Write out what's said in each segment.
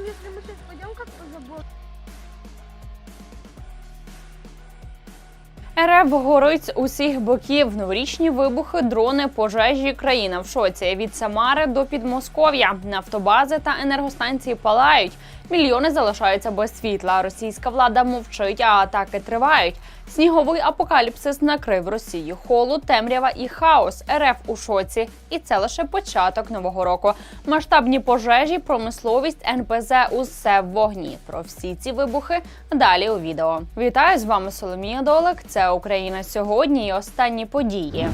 там, если мы сейчас пойдем как-то забор. РФ горить усіх боків. Новорічні вибухи, дрони, пожежі. Країна в шоці від Самари до Підмосков'я. Нафтобази та енергостанції палають. Мільйони залишаються без світла. Російська влада мовчить, а атаки тривають. Сніговий апокаліпсис накрив Росію. Холод, темрява і хаос. РФ у шоці. І це лише початок нового року. Масштабні пожежі, промисловість, НПЗ усе в вогні. Про всі ці вибухи далі у відео. Вітаю з вами Соломія Долик. Це Україна сьогодні і останні події.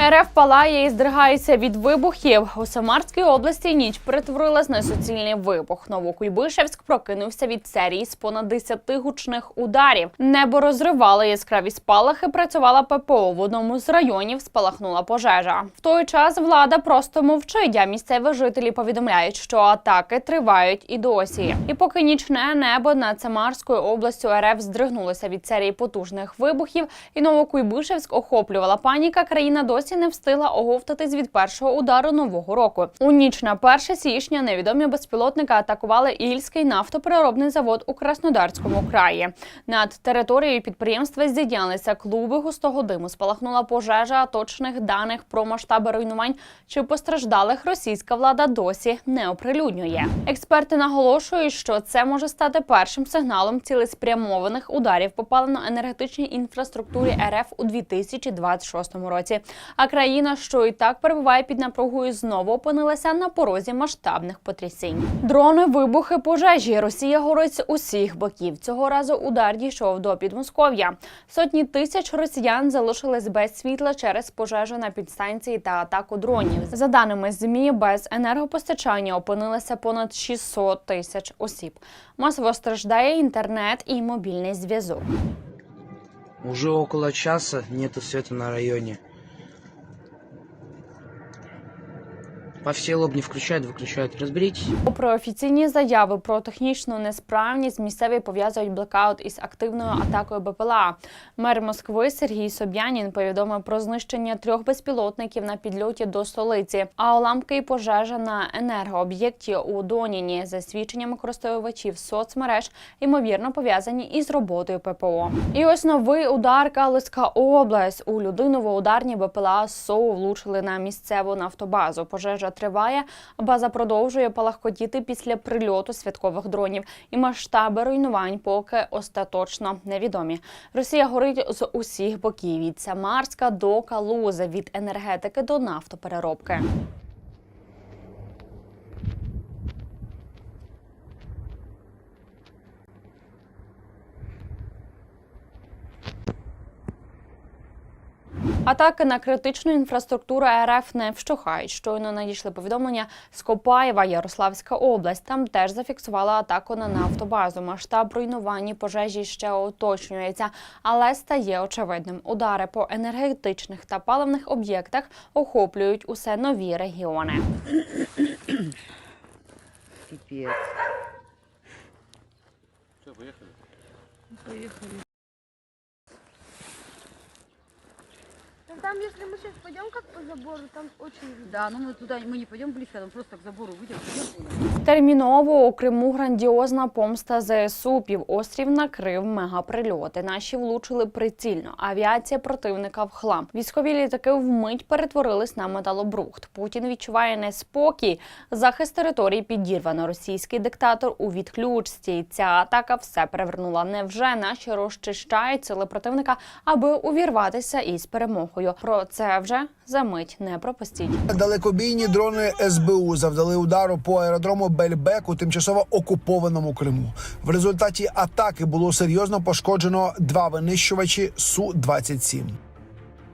РФ палає і здригається від вибухів. У Самарській області ніч перетворилась на суцільний вибух. Новокуйбишевськ прокинувся від серії з понад 10 гучних ударів. Небо розривали яскраві спалахи. Працювала ППО. В одному з районів спалахнула пожежа. В той час влада просто мовчить. А місцеві жителі повідомляють, що атаки тривають і досі. І поки нічне небо над Самарською областю РФ здригнулося від серії потужних вибухів, і Новокуйбишевськ охоплювала паніка. Країна досі не встигла оговтатись від першого удару нового року. У ніч на 1 січня невідомі безпілотники атакували Ільський нафтопереробний завод у Краснодарському краї. Над територією підприємства здійнялися клуби густого диму. Спалахнула пожежа. Точних даних про масштаби руйнувань чи постраждалих російська влада досі не оприлюднює. Експерти наголошують, що це може стати першим сигналом цілеспрямованих ударів по паливно-енергетичній інфраструктурі РФ у 2026 році. А країна, що і так перебуває під напругою, знову опинилася на порозі масштабних потрясінь. Дрони, вибухи, пожежі. Росія горить з усіх боків. Цього разу удар дійшов до Підмосков'я. Сотні тисяч росіян залишились без світла через пожежу на підстанції та атаку дронів. За даними змі, без енергопостачання опинилися понад 600 тисяч осіб. Масово страждає інтернет і мобільний зв'язок. Уже около часа нету света на районе. По всей лобне включают, выключают. Разберитесь. Попри офіційні заяви про технічну несправність, місцеві пов'язують блекаут із активною атакою БПЛА. Мер Москви Сергій Собянін повідомив про знищення трьох безпілотників на підльоті до столиці. А уламки і пожежа на енергооб'єкті у Доніні за свідченнями користувачів соцмереж ймовірно пов'язані із роботою ППО. І ось новий удар Калицька область. У людиново-ударні БПЛА СОУ влучили на місцеву нафтобазу. Пожежа триває. База продовжує палахкотіти після прильоту святкових дронів. І масштаби руйнувань поки остаточно невідомі. Росія горить з усіх боків від Самарська до Калузи, від енергетики до нафтопереробки. Атаки на критичну інфраструктуру РФ не вщухають. Щойно надійшли повідомлення з Копаєва, Ярославська область. Там теж зафіксували атаку на нафтобазу. Масштаб руйнувань і пожежі ще уточнюється, але стає очевидним. Удари по енергетичних та паливних об'єктах охоплюють усе нові регіони. Пипец. Ну, там, если мы сейчас пойдем как по забору, там очень видно. Да, ну мы туда мы не пойдем близко, там просто к забору выйдем. пойдем. Терміново у Криму грандіозна помста ЗСУ. Півострів накрив мегаприльоти. Наші влучили прицільно. Авіація противника в хлам. Військові літаки вмить перетворились на металобрухт. Путін відчуває неспокій. Захист території підірвано. Російський диктатор у відключці. Ця атака все перевернула. Невже наші розчищають сили противника, аби увірватися із перемогою? Про це вже за мить не пропустіть. Далекобійні дрони СБУ завдали удару по аеродрому Бельбек у тимчасово окупованому Криму. В результаті атаки було серйозно пошкоджено два винищувачі су 27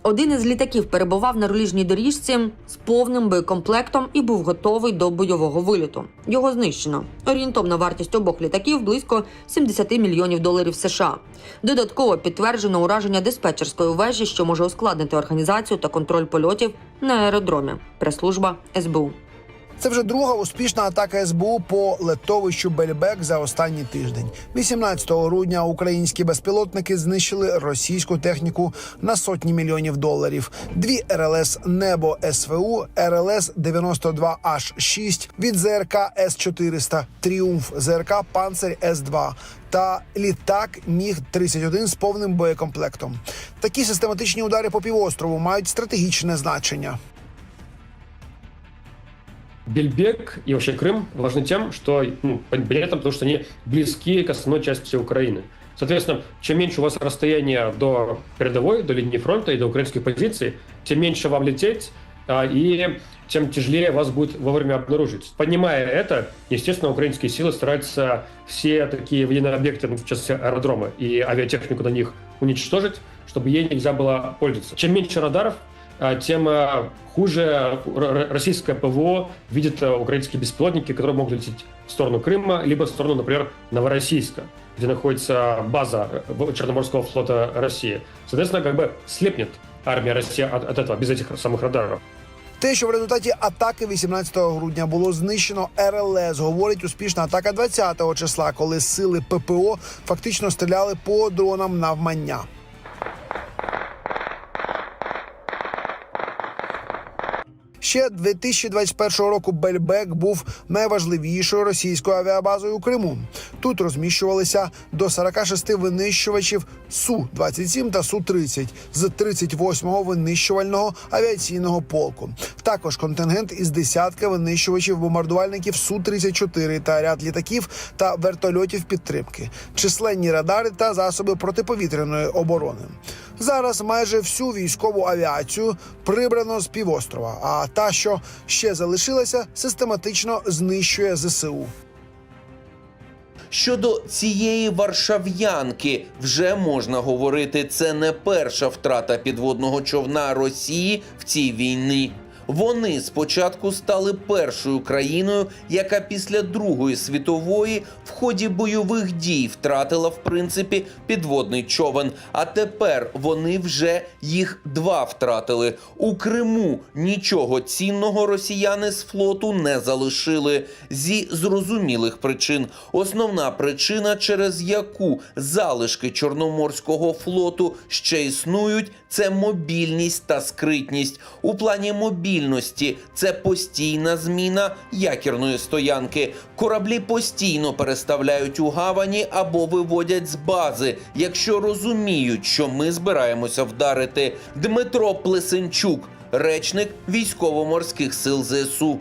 Один із літаків перебував на руліжній доріжці з повним боєкомплектом і був готовий до бойового виліту. Його знищено. Орієнтовна вартість обох літаків близько 70 мільйонів доларів США. Додатково підтверджено ураження диспетчерської вежі, що може ускладнити організацію та контроль польотів на аеродромі. Прес-служба СБУ. Це вже друга успішна атака СБУ по летовищу Бельбек за останній тиждень. 18 грудня українські безпілотники знищили російську техніку на сотні мільйонів доларів. Дві РЛС Небо СВУ, РЛС 92 h 6 від ЗРК С 400 Тріумф ЗРК Панцер С 2 та літак Міг 31 з повним боєкомплектом. Такі систематичні удари по півострову мають стратегічне значення. Бельбек и вообще Крым важны тем, что ну, понятно, потому что они близки к основной части Украины. Соответственно, чем меньше у вас расстояние до передовой, до линии фронта и до украинских позиций, тем меньше вам лететь, а, и тем тяжелее вас будет вовремя обнаружить. Понимая это, естественно, украинские силы стараются все такие военные объекты, ну, в частности аэродромы и авиатехнику на них уничтожить, чтобы ей нельзя было пользоваться. Чем меньше радаров, тем а, хуже р- р- российское ПВО видит а, украинские беспилотники, которые могут лететь в сторону Крыма, либо в сторону, например, Новороссийска, где находится база э, в- Черноморского флота России. Соответственно, как бы слепнет армия России от, от этого, без этих самых радаров. Те, що в результаті атаки 18 грудня було знищено РЛС, говорить успішна атака 20 числа, коли сили ППО фактично стріляли по дронам навмання. Ще 2021 року Бельбек був найважливішою російською авіабазою у Криму. Тут розміщувалися до 46 винищувачів су 27 та су 30 з 38-го винищувального авіаційного полку. Також контингент із десятка винищувачів бомбардувальників су 34 та ряд літаків та вертольотів підтримки, численні радари та засоби протиповітряної оборони. Зараз майже всю військову авіацію прибрано з півострова. А та, що ще залишилася, систематично знищує ЗСУ. Щодо цієї варшав'янки вже можна говорити, це не перша втрата підводного човна Росії в цій війні. Вони спочатку стали першою країною, яка після Другої світової в ході бойових дій втратила в принципі підводний човен. А тепер вони вже їх два втратили. У Криму нічого цінного росіяни з флоту не залишили зі зрозумілих причин. Основна причина, через яку залишки Чорноморського флоту ще існують, це мобільність та скритність. У плані мобільності це постійна зміна якірної стоянки. Кораблі постійно переставляють у гавані або виводять з бази, якщо розуміють, що ми збираємося вдарити. Дмитро Плесенчук, речник військово-морських сил ЗСУ.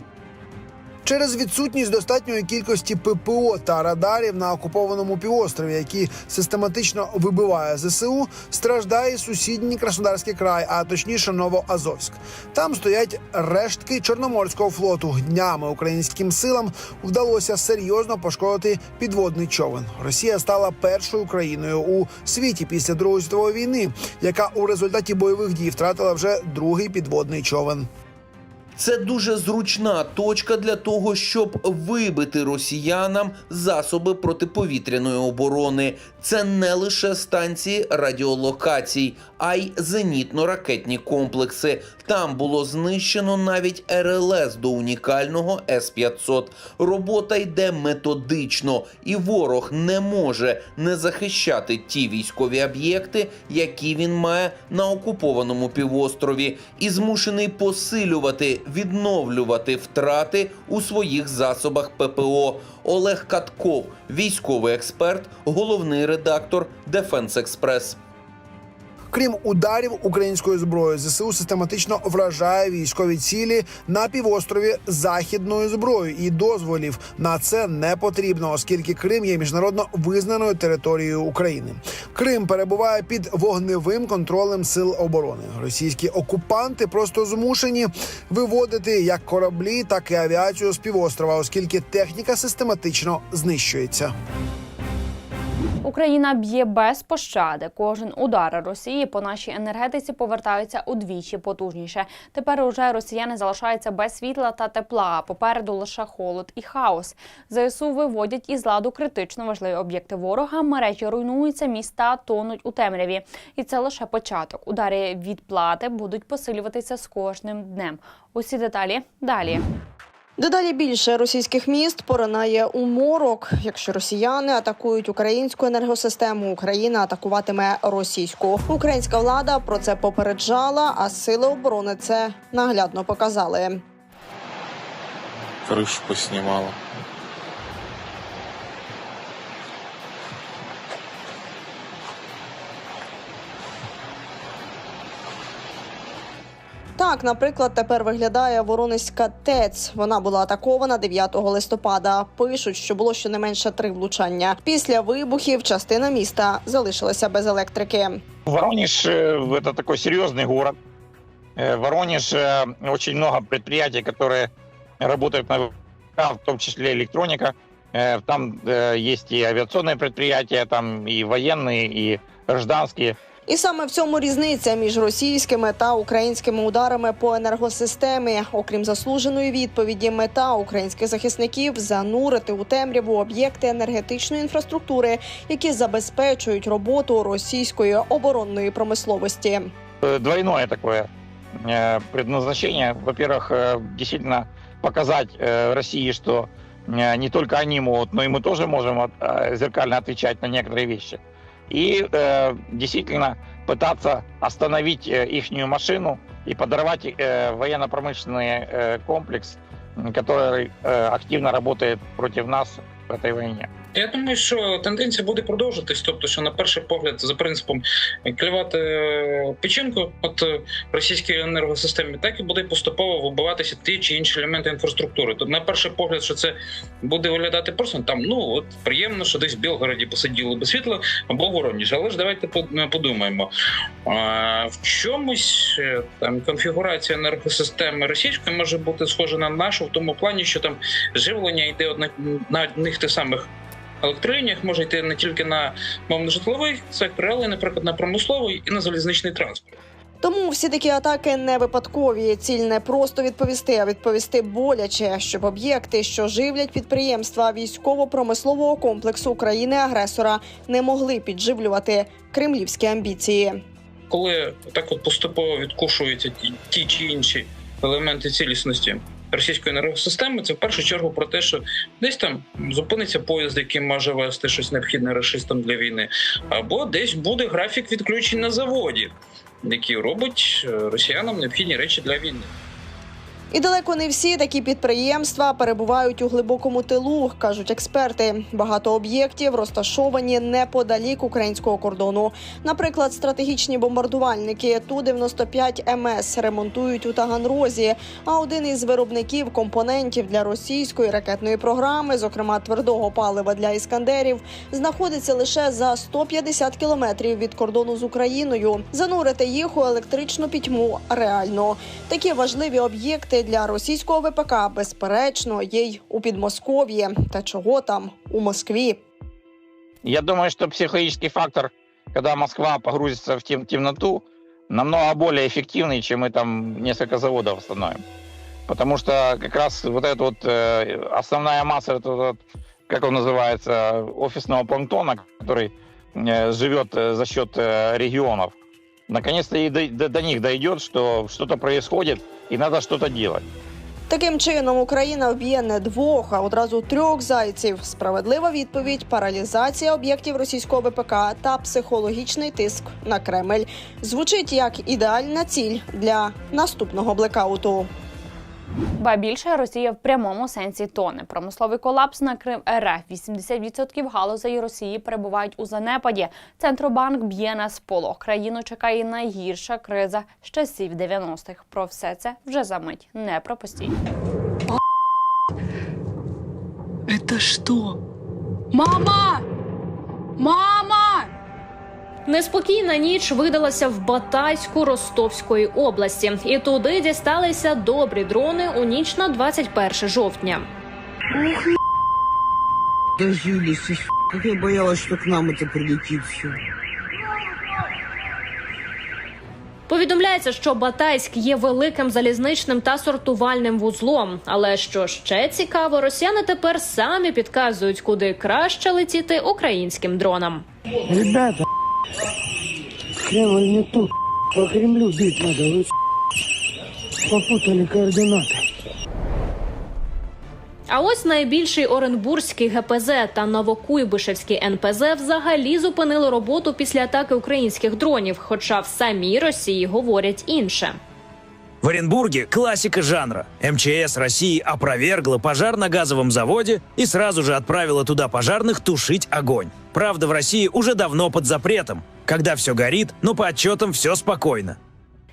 Через відсутність достатньої кількості ППО та радарів на окупованому півострові, які систематично вибиває ЗСУ, страждає сусідній Краснодарський край, а точніше Новоазовськ. Там стоять рештки Чорноморського флоту. Днями українським силам вдалося серйозно пошкодити підводний човен. Росія стала першою країною у світі після Другої світової війни, яка у результаті бойових дій втратила вже другий підводний човен. Це дуже зручна точка для того, щоб вибити росіянам засоби протиповітряної оборони. Це не лише станції радіолокацій, а й зенітно-ракетні комплекси. Там було знищено навіть РЛС до унікального С-500. Робота йде методично, і ворог не може не захищати ті військові об'єкти, які він має на окупованому півострові, і змушений посилювати, відновлювати втрати у своїх засобах ППО. Олег Катков, військовий експерт, головний редактор Дефенс Експрес. Крім ударів українською зброєю, ЗСУ систематично вражає військові цілі на півострові західною зброєю, і дозволів на це не потрібно, оскільки Крим є міжнародно визнаною територією України. Крим перебуває під вогневим контролем сил оборони. Російські окупанти просто змушені виводити як кораблі, так і авіацію з півострова, оскільки техніка систематично знищується. Україна б'є без пощади. Кожен удар Росії по нашій енергетиці повертається удвічі потужніше. Тепер уже росіяни залишаються без світла та тепла. Попереду лише холод і хаос. ЗСУ виводять із ладу критично важливі об'єкти ворога. Мережі руйнуються, міста тонуть у темряві. І це лише початок. Удари відплати будуть посилюватися з кожним днем. Усі деталі далі. Дедалі більше російських міст поринає у морок. Якщо росіяни атакують українську енергосистему, Україна атакуватиме російську. Українська влада про це попереджала, а сили оборони це наглядно показали. крышу поснимала. Так, наприклад, тепер виглядає Воронезька ТЕЦ. Вона була атакована 9 листопада. Пишуть, що було щонайменше три влучання. Після вибухів частина міста залишилася без електрики. Воронеж э, это такой серьезный город. Э, Воронеж э, очень много предприятий, которые работают на в том числе электроника. Э, Там э, есть и авиационные предприятия, там и военные, и гражданские. І саме в цьому різниця між російськими та українськими ударами по енергосистемі. Окрім заслуженої відповіді, мета українських захисників занурити у темряву об'єкти енергетичної інфраструктури, які забезпечують роботу російської оборонної промисловості. Э, Двойное такое э, предназначение. Во-первых, э, действительно показать э, России, что э, не только они могут, но и мы тоже можем от- э, зеркально отвечать на некоторые вещи. И э, действительно пытаться остановить их машину и подорвать э, военно-промышленный э, комплекс, м, который э, активно работает против нас в этой войне. Я думаю, що тенденція буде продовжитись. Тобто, що на перший погляд, за принципом клювати е, печінку от е, російській енергосистемі, так і буде поступово вибиватися ті чи інші елементи інфраструктури. Тобто, на перший погляд, що це буде виглядати просто там. Ну от приємно, що десь в Білгороді посиділи без світла або в Воронежі. Але ж давайте подумаємо. В чомусь е, там конфігурація енергосистеми російської може бути схожа на нашу в тому плані, що там живлення йде одна на одних тих самих електролініях може йти не тільки на мовно житловий сектор, але, й, наприклад, на промисловий і на залізничний транспорт. Тому всі такі атаки не випадкові. Ціль не просто відповісти, а відповісти боляче, щоб об'єкти, що живлять підприємства військово-промислового комплексу України-агресора, не могли підживлювати кремлівські амбіції. Коли так от поступово відкушуються ті, ті чи інші елементи цілісності російської енергосистеми, це в першу чергу про те, що десь там зупиниться поїзд, який може вести щось необхідне расистам для війни, або десь буде графік відключень на заводі, який робить е, росіянам необхідні речі для війни. І далеко не всі такі підприємства перебувають у глибокому тилу, кажуть експерти. Багато об'єктів розташовані неподалік українського кордону. Наприклад, стратегічні бомбардувальники Ту-95 МС ремонтують у Таганрозі. А один із виробників компонентів для російської ракетної програми, зокрема твердого палива для іскандерів, знаходиться лише за 150 кілометрів від кордону з Україною. Занурити їх у електричну пітьму реально. Такі важливі об'єкти для російського ВПК, безперечно, є й у Підмосков'ї. Та чого там у Москві? Я думаю, что психологический фактор, когда Москва погрузится в тем- темноту, намного более эффективный, чем мы там несколько заводов остановим. Потому что как раз вот эта вот э, основная масса, этого вот, как он называется, офисного планктона, который э, живет э, за счет э, регионов, наконец-то и до, до- до них дойдет, что что-то происходит и надо что-то делать. Таким чином Україна вб'є не двох, а одразу трьох зайців. Справедлива відповідь: паралізація об'єктів російського ВПК та психологічний тиск на Кремль. Звучить як ідеальна ціль для наступного блекауту. Ба більше Росія в прямому сенсі тоне. Промисловий колапс накрив РФ. 80% галузей Росії перебувають у занепаді. Центробанк б'є на сполох. Країну чекає найгірша криза з часів 90-х. Про все це вже за мить. Не пропустіть. Это что? Мама! Мама! Неспокійна ніч видалася в Батайську Ростовської області, і туди дісталися добрі дрони у ніч на 21 жовтня. Дожились, как я боялась, что к нам это прилетит все. Повідомляється, що Батайськ є великим залізничним та сортувальним вузлом. Але що ще цікаво, росіяни тепер самі підказують, куди краще летіти українським дронам. Ребята, Кремль не тут. По Кремлю бить надо. Вы попутали координаты. А ось найбільший Оренбурзький ГПЗ та Новокуйбишевський НПЗ взагалі зупинили роботу після атаки українських дронів, хоча в самій Росії говорять інше. В Оренбурге классика жанра. МЧС России опровергла пожар на газовом заводе и сразу же отправила туда пожарных тушить огонь. Правда, в России уже давно под запретом. Когда все горит, но по отчетам все спокойно.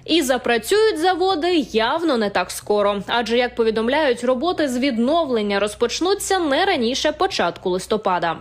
І запрацюють заводи явно не так скоро, адже як повідомляють, роботи з відновлення розпочнуться не раніше початку листопада.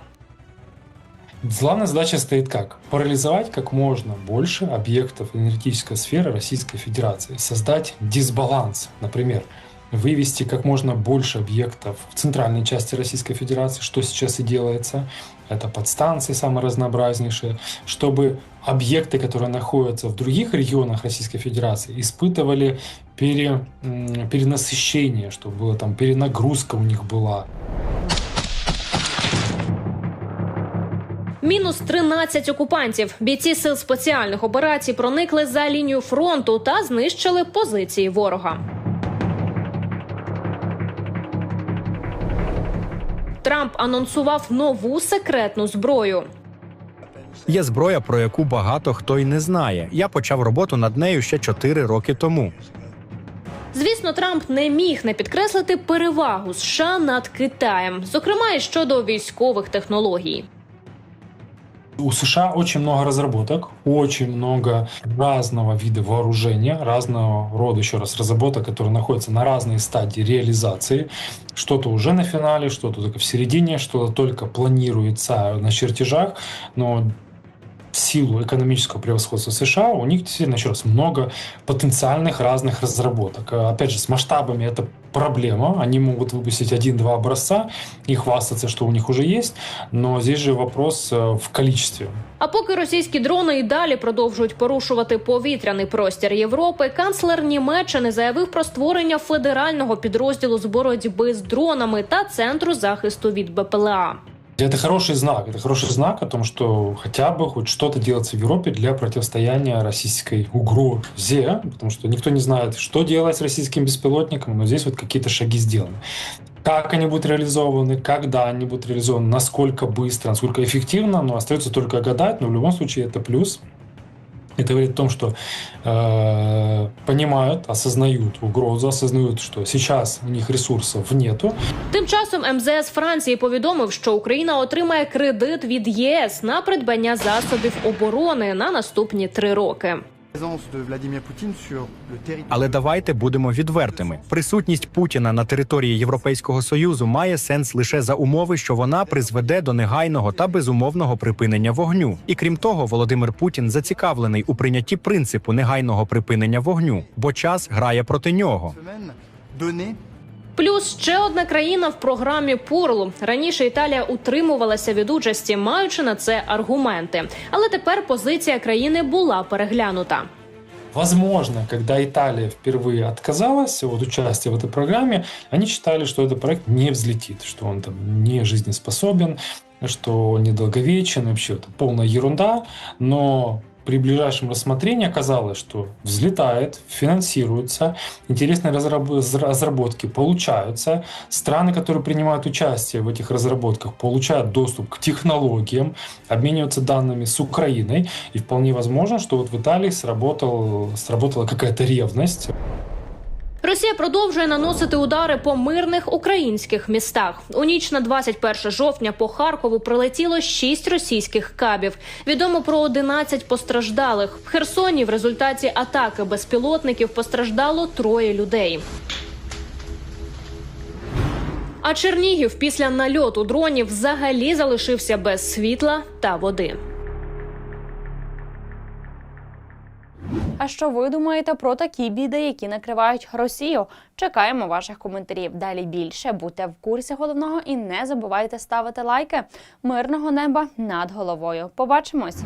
Главная задача стоит как? Парализовать как можно больше объектов энергетической сферы Российской Федерации. Создать дисбаланс. Например, вывести как можно больше объектов в центральной части Российской Федерации, что сейчас и делается. Это подстанции самые разнообразнейшие, чтобы объекты, которые находятся в других регионах Российской Федерации, испытывали пере, перенасыщение, чтобы было там перенагрузка у них была. Мінус 13 окупантів. Бійці сил спеціальних операцій проникли за лінію фронту та знищили позиції ворога. Трамп анонсував нову секретну зброю. Є зброя, про яку багато хто й не знає. Я почав роботу над нею ще 4 роки тому. Звісно, Трамп не міг не підкреслити перевагу США над Китаєм, зокрема і щодо військових технологій. У США очень много разработок, очень много разного вида вооружения, разного рода, еще раз, разработок, которые находятся на разной стадии реализации. Что-то уже на финале, что-то только в середине, что-то только планируется на чертежах, но в силу экономического превосходства США у них действительно еще раз много потенциальных разных разработок. А, Опять же, с масштабами это проблема. Они могут выпустить один-два образца и хвастаться, что у них уже есть. Но здесь же вопрос э, в количестве. А поки російські дрони і далі продовжують порушувати повітряний простір Європи, канцлер Німеччини заявив про створення федерального підрозділу з боротьби з дронами та центру захисту від БПЛА. Это хороший знак. Это хороший знак о том, что хотя бы хоть что-то делается в Европе для противостояния российской угрозе, потому что никто не знает, что делать с российским беспилотником, но здесь вот какие-то шаги сделаны. Как они будут реализованы, когда они будут реализованы, насколько быстро, насколько эффективно, но остается только гадать, но в любом случае это плюс. Это говорит о том, что э, понимают, осознают угрозу, осознают, что сейчас у них ресурсов нету, Тим часом МЗС Франції повідомив, що Україна отримає кредит від ЄС на придбання засобів оборони на наступні три роки. Але давайте будемо відвертими. Присутність Путіна на території Європейського союзу має сенс лише за умови, що вона призведе до негайного та безумовного припинення вогню. І крім того, Володимир Путін зацікавлений у прийнятті принципу негайного припинення вогню, бо час грає проти нього. Плюс ще одна країна в програмі Пурлу. Раніше Італія утримувалася від участі, маючи на це аргументи. Але тепер позиція країни була переглянута. Возможно, когда Италия впервые отказалась от участия в этой программе, они считали, что этот проект не взлетит, что он там не жизнеспособен, что он недолговечен, вообще это полная ерунда. Но при ближайшем рассмотрении оказалось, что взлетает, финансируется, интересные разраб- разработки получаются. Страны, которые принимают участие в этих разработках, получают доступ к технологиям, обмениваются данными с Украиной. И вполне возможно, что вот в Италии сработал, сработала какая-то ревность. Росія продовжує наносити удари по мирних українських містах. У ніч на 21 жовтня по Харкову прилетіло 6 російських кабів. Відомо про 11 постраждалих. В Херсоні в результаті атаки безпілотників постраждало троє людей. А Чернігів після нальоту дронів взагалі залишився без світла та води. А що ви думаєте про такі біди, які накривають Росію? Чекаємо ваших коментарів. Далі більше будьте в курсі головного і не забувайте ставити лайки. Мирного неба над головою. Побачимось.